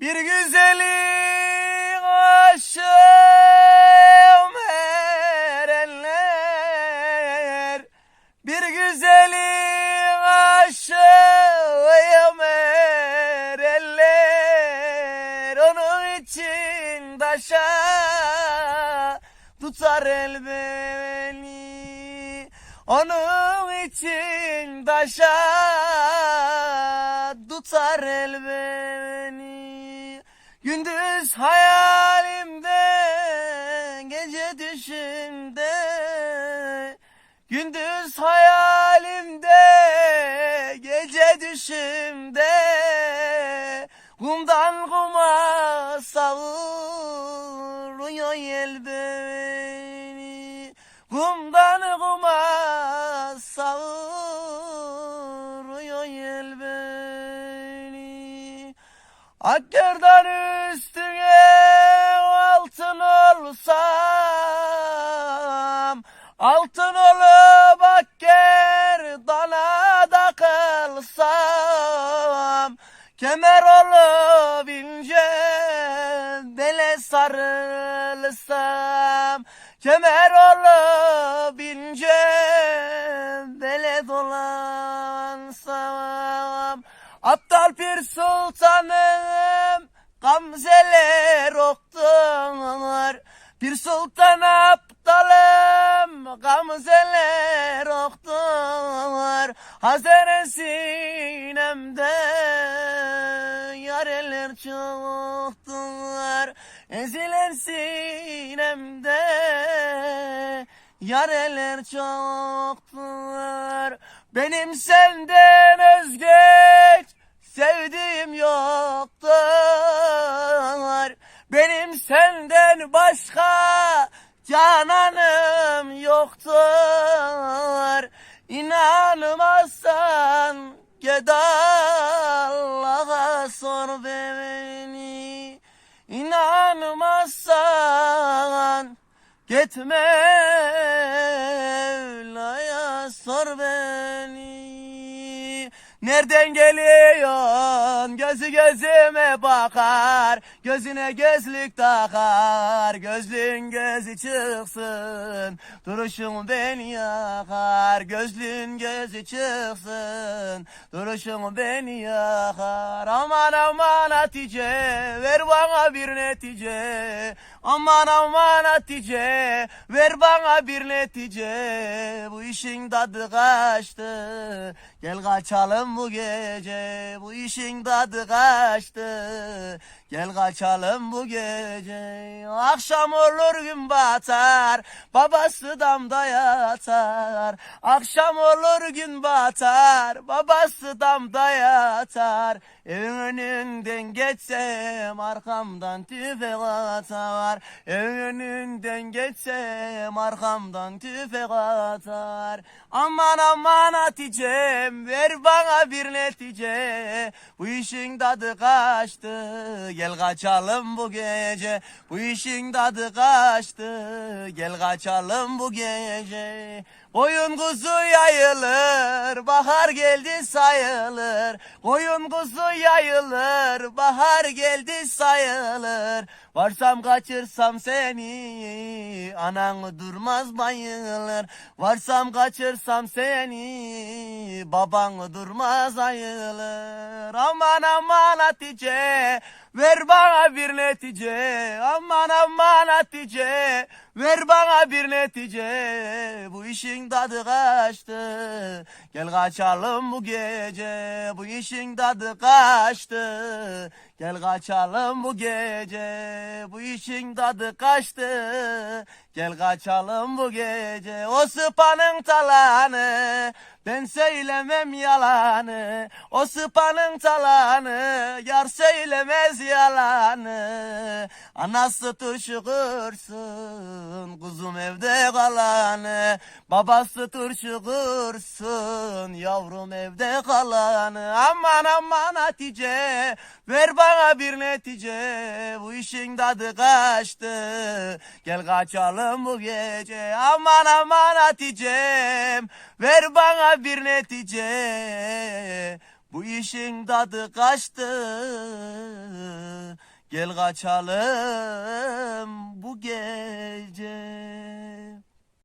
Bir güzelin aşığım erenler Bir güzelin aşığım erenler Onun için taşa tutar el beni. Onun için taşa tutar el beni Gündüz hayalimde gece düşümde. Gündüz hayalimde gece düşümde. Kumdan kuma savuruyor el beni. Kumdan kuma savuruyor Akkerden üstüne altın olsam Altın olup akker danada kılsam Kemer olup ince bele sarılsam Kemer olup ince bele dolansam Aptal bir sultanım Gamzeler oktular Bir sultan aptalım Gamzeler oktular Hazere sinemde Yareler çoktular Ezilen sinemde Yareler çoktular Benim senden özgeç Sevdiğim yoktur. Benim senden başka Cananım yoktur. İnanmazsan Ged Allah'a sor beni. İnanmazsan Gitme Mevla'ya sor beni. Nereden geliyorsun? Gözü gözüme bakar. Gözüne gözlük takar. Gözlüğün gözü çıksın. Duruşun beni yakar. Gözlüğün gözü çıksın. Duruşun beni yakar. Aman aman Hatice. Ver bana bir netice. Aman aman Hatice. Ver bana bir netice. Bu işin tadı kaçtı. Gel kaçalım bu gece. Bu işin tadı kaçtı. Gel kaçalım bu gece. Akşam olur gün batar. Babası damda yatar. Akşam olur gün batar. Babası damda yatar. Evin önünden geçsem arkamdan tüfek atar. Evin önünden geçsem arkamdan tüfek atar. Aman aman Hatice'm ver bana bir netice. Bu işin tadı kaçtı. Gel kaçalım bu gece. Bu işin tadı kaçtı. Gel kaçalım bu gece. Koyun kuzu yayılır, bahar geldi sayılır. Koyun kuzu yayılır, bahar geldi sayılır. Varsam kaçırsam seni, anan durmaz bayılır. Varsam kaçırsam seni, baban durmaz ayılır. Aman aman Hatice, ver bana bir netice. Aman aman Hatice, ver bana bir netice. Bu işin tadı kaçtı. Gel kaçalım bu gece. Bu işin tadı kaçtı. Gel kaçalım bu gece. Bu işin tadı kaçtı. Gel kaçalım bu gece. O sıpanın talanı. Ben söylemem yalanı. O sıpanın talanı. Yar söylemez yalanı. Anası turşu kırsın. Kuzum evde kalanı. Babası turşu kırsın. Yavrum evde kalanı. Aman aman Hatice. Ver bana bir netice. Bu işin tadı kaçtı. Gel kaçalım bu gece. Aman aman Hatice'm. Ver bana bir netice. Bu işin tadı kaçtı. Gel kaçalım bu gece